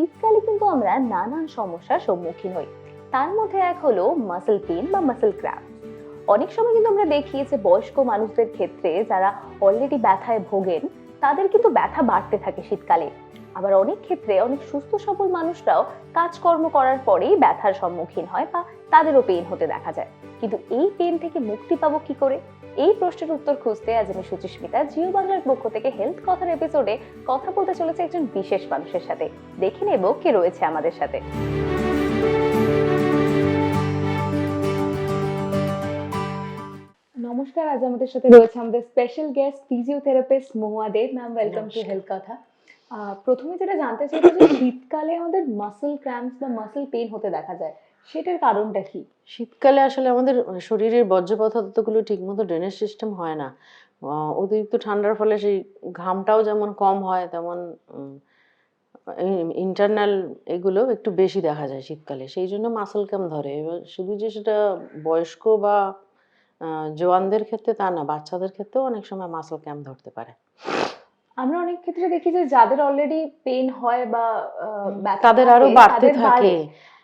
শীতকালে কিন্তু আমরা নানান সমস্যার সম্মুখীন হই। তার মধ্যে এক হলো মাসেল পেন বা মাসেল ক্র্যাম্প অনেক সময় কিন্তু আমরা দেখি যে বয়স্ক মানুষদের ক্ষেত্রে যারা অলরেডি ব্যথায় ভোগেন, তাদের কিন্তু ব্যথা বাড়তে থাকে শীতকালে। আবার অনেক ক্ষেত্রে অনেক সুস্থ সবল মানুষরাও কাজকর্ম করার পরেই ব্যথার সম্মুখীন হয় বা তাদেরও পেন হতে দেখা যায়। কিন্তু এই পেন থেকে মুক্তি পাবো কি করে? এই প্রশ্নের উত্তর খুঁজতে আজ আমি সুচিস্মিতা জিও বাংলার পক্ষ থেকে হেলথ কথার এপিসোডে কথা বলতে চলেছে একজন বিশেষ মানুষের সাথে। দেখে নেব কে রয়েছে আমাদের সাথে। নমস্কার আজ আমাদের সাথে রয়েছে আমাদের special guest physiotherapist Mahua Deb ma'am welcome to. Health Katha আহ, প্রথমে যেটা জানতে চাইব যে শীতকালে আমাদের মাসেল ক্র্যাম্পস বা মাসেল পেন হতে দেখা যায়। সেটার কারণটা কি? শীতকালে আসলে আমাদের শরীরের বর্জ্য পদার্থগুলো ঠিকমতো ড্রেনেজ সিস্টেম হয় না। অতিরিক্ত ঠান্ডার ফলে সেই ঘামটাও যেমন কম হয়, তেমন ইন্টারনাল এগুলো একটু বেশি দেখা যায় শীতকালে। সেই জন্য মাসল ক্যাম ধরে। এবার শুধু যে সেটা বয়স্ক বা জোয়ানদের ক্ষেত্রে তা না, বাচ্চাদের ক্ষেত্রেও অনেক সময় মাসল ক্যাম ধরতে পারে। আমরা অনেক ক্ষেত্রে দেখি যে যাদের অলরেডি পেন হয় বা তাদের আরও বাড়তে থাকে।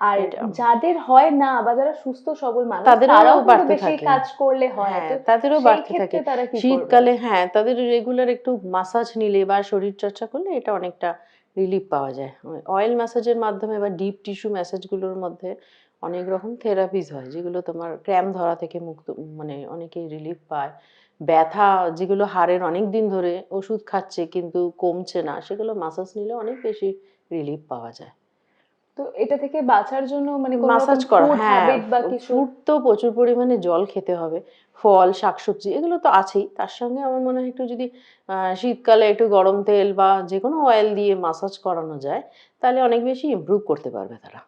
আর যাদের হয় না বা যারা সুস্থ সবল মানুষ তারাও কিন্তু বাড়তে থাকে। কাজ করলে হয়। হ্যাঁ তাদেরও বাড়তে থাকে? শীতকালে হ্যাঁ তাদের রেগুলার একটু মাসাজ নিলে বা শরীর চর্চা করলে এটা অনেকটা রিলিফ পাওয়া যায়। অয়েল ম্যাসাজের মাধ্যমে বা ডিপ টিস্যু ম্যাসাজগুলোর মধ্যে অনেক রকম থেরাপিস হয় যেগুলো তোমার ক্র্যাম ধরা থেকে মুক্ত মানে অনেকেই রিলিফ পায়। ব্যথা যেগুলো হাড়ের অনেক দিন ধরে ওষুধ খাচ্ছে কিন্তু কমছে না সেগুলো মাসাজ নিলে অনেক বেশি রিলিফ পাওয়া যায়। তো এটা থেকে বাঁচার জন্য মানে মাসাজ করা হ্যাঁ habit বা কিছু? ফুড তো প্রচুর পরিমাণে জল খেতে হবে ফল শাকসবজি এগুলো তো আছেই। তার সঙ্গে আমার মনে হয় একটু যদি শীতকালে একটু গরম তেল বা যে কোনো অয়েল দিয়ে মাসাজ করানো যায় তাহলে অনেক বেশি ইমপ্রুভ করতে পারবে তারা।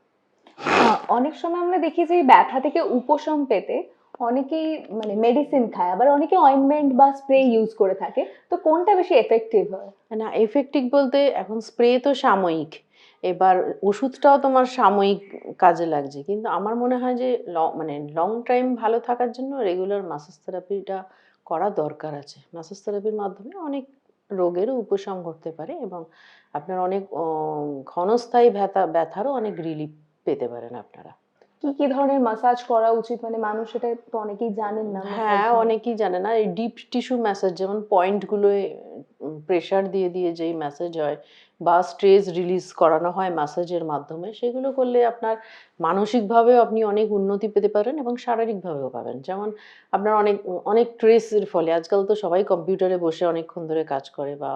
অনেক সময় আমরা দেখি যে ব্যথা থেকে উপশম পেতে অনেকেই মানে মেডিসিন খায়, আবার অনেকে অয়েনমেন্ট বা স্প্রে ইউজ করে থাকে। তো কোনটা বেশি এফেক্টিভ হয়? না এফেক্টিভ বলতে এখন স্প্রে তো সাময়িক। এবার ওষুধটাও তোমার সাময়িক কাজে লাগছে। কিন্তু আমার মনে হয় যে মানে লং টাইম ভালো থাকার জন্য রেগুলার মাসাজ থেরাপিটা করা দরকার আছে। মাসাজ থেরাপির মাধ্যমে অনেক রোগেরও উপশম ঘটতে পারে এবং আপনার অনেক ক্ষণস্থায়ী ব্যথা, ব্যথারও অনেক রিলিফ পেতে পারেন আপনারা। কি কি ধরনের মাসাজ করা উচিত? মানে মানুষ এটা তো অনেকেই জানেন না হ্যাঁ অনেকেই জানে না। এই ডিপ টিস্যু ম্যাসাজ যেমন পয়েন্টগুলোয় প্রেশার দিয়ে দিয়ে যেই ম্যাসাজ হয় বা স্ট্রেস রিলিজ করানো হয় ম্যাসাজের মাধ্যমে সেগুলো করলে আপনার মানসিকভাবেও আপনি অনেক উন্নতি পেতে পারেন এবং শারীরিকভাবেও পাবেন। যেমন আপনার অনেক অনেক স্ট্রেসের ফলে আজকাল তো সবাই কম্পিউটারে বসে অনেকক্ষণ ধরে কাজ করে বা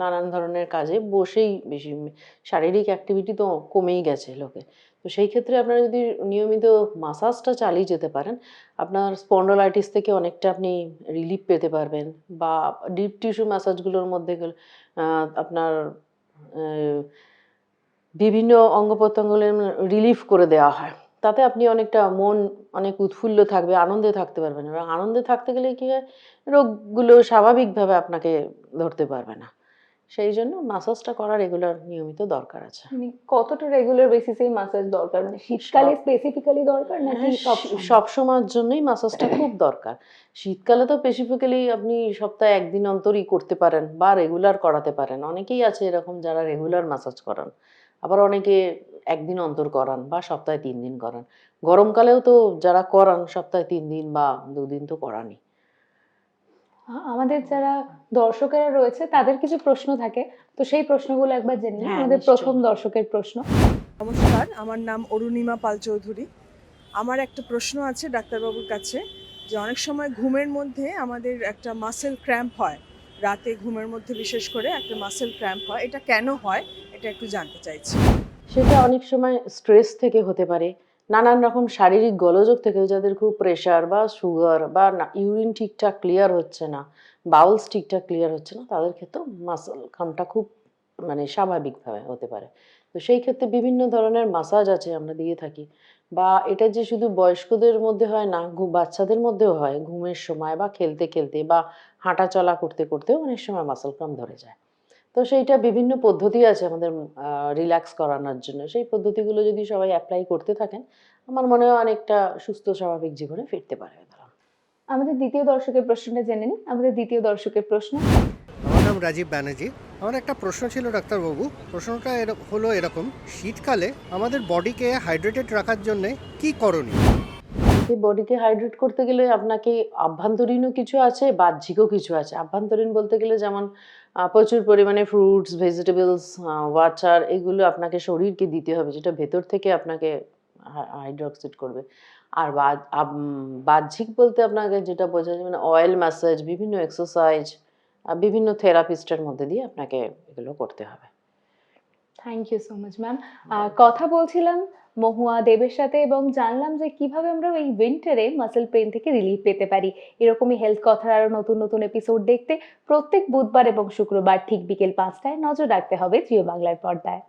নানান ধরনের কাজে বসেই বেশি, শারীরিক অ্যাক্টিভিটি তো কমেই গেছে লোকে। তো সেই ক্ষেত্রে আপনারা যদি নিয়মিত মাসাজটা চালিয়ে যেতে পারেন, আপনার স্পন্ডোলাইটিস থেকে অনেকটা আপনি রিলিফ পেতে পারবেন বা ডিপ টিস্যু ম্যাসাজগুলোর মধ্যে আপনার বিভিন্ন অঙ্গ প্রত্যঙ্গের রিলিফ করে দেওয়া হয়। তাতে আপনি অনেকটা মন অনেক উৎফুল্ল থাকবে, আনন্দে থাকতে পারবেন এবং আনন্দে থাকতে গেলে কী হয়? রোগগুলো স্বাভাবিকভাবে আপনাকে ধরতে পারবে না। সেই জন্য মাসাজটা করা রেগুলার নিয়মিত দরকার আছে। মানে কতটা রেগুলার বেসিসে মাসাজ দরকার? মানে শীতকালে স্পেসিফিক্যালি দরকার নাকি হ্যাঁ, সব সব সময়ের জন্যই মাসাজটা খুব দরকার। শীতকালে তো স্পেসিফিক্যালি আপনি সপ্তাহে একদিন অন্তরই করতে পারেন বা রেগুলার করাতে পারেন। অনেকেই আছে এরকম যারা রেগুলার মাসাজ করান। আবার অনেকে একদিন অন্তর করান বা সপ্তাহে তিন দিন করান। গরমকালেও তো যারা করান সপ্তাহে তিন দিন বা দুদিন তো করানি আমাদের যারা দর্শকেরা রয়েছে তাদের কিছু প্রশ্ন থাকে। তো সেই প্রশ্নগুলো একবার জেনে নিই। হ্যাঁ, আমাদের প্রথম দর্শকের প্রশ্ন। নমস্কার আমার নাম অরুণিমা পাল চৌধুরী। আমার একটা প্রশ্ন আছে ডাক্তারবাবুর কাছে যে অনেক সময় ঘুমের মধ্যে আমাদের একটা মাসেল ক্র্যাম্প হয়। রাতে ঘুমের মধ্যে বিশেষ করে একটা মাসেল ক্র্যাম্প হয়। এটা কেন হয়? এটা একটু জানতে চাইছি। সেটা অনেক সময় স্ট্রেস থেকে হতে পারে। নানান রকম শারীরিক গোলযোগ থেকে যাদের খুব প্রেশার বা সুগার বা ইউরিন ঠিকঠাক ক্লিয়ার হচ্ছে না বাউলস ঠিকঠাক ক্লিয়ার হচ্ছে না, তাদের ক্ষেত্রেও মাসল খামটা খুব মানে স্বাভাবিকভাবে হতে পারে। তো সেই ক্ষেত্রে বিভিন্ন ধরনের মাসাজ আছে আমরা দিয়ে থাকি। বা এটা যে শুধু বয়স্কদের মধ্যে হয় না বাচ্চাদের মধ্যেও হয়, ঘুমের সময় বা খেলতে খেলতে বা হাঁটা চলা করতে করতেও অনেক সময় মাসল ক্রাম ধরে যায়। তো সেইটা বিভিন্ন পদ্ধতি আছে আমাদের রিল্যাক্স করানোর জন্য। সেই পদ্ধতিগুলো যদি সবাই অ্যাপ্লাই করতে থাকেন আমার মনে হয় অনেকটা সুস্থ স্বাভাবিক জীবনে ফিরতে পারে তারা। আমাদের দ্বিতীয় দর্শকের প্রশ্নটা জেনে নিই। আমাদের দ্বিতীয় দর্শকের প্রশ্ন। আমার নাম রাজীব ব্যানার্জি। আমার একটা প্রশ্ন ছিল ডাক্তারবাবু প্রশ্নটা হলো এরকম। শীতকালে আমাদের বডিকে হাইড্রেটেড রাখার জন্য কি করণীয়? এই বডিকে হাইড্রেট করতে গেলে আপনাকে আভ্যন্তরীণও কিছু আছে, বাহ্যিকও কিছু আছে। আভ্যন্তরীণ বলতে গেলে যেমন প্রচুর পরিমাণে ফ্রুটস ভেজিটেবলস ওয়াটার এগুলো আপনাকে শরীরকে দিতে হবে, যেটা ভেতর থেকে আপনাকে হাইড্রোক্সিড করবে। আর বাহ্যিক বলতে আপনাকে যেটা বোঝা যায় মানে অয়েল ম্যাসাজ বিভিন্ন এক্সারসাইজ বিভিন্ন থেরাপিস্টের মধ্যে দিয়ে আপনাকে এগুলো করতে হবে। Thank you so much ma'am কথা বলছিলাম মহুয়া দেবের সাথে এবং জানলাম যে কীভাবে আমরা এই উইন্টারে মাসেল পেন থেকে রিলিফ পেতে পারি। এরকমই হেলথ কথার আরও নতুন নতুন এপিসোড দেখতে প্রত্যেক বুধবার এবং শুক্রবার ঠিক বিকেল পাঁচটায় নজর রাখতে হবে জিও বাংলার পর্দায়।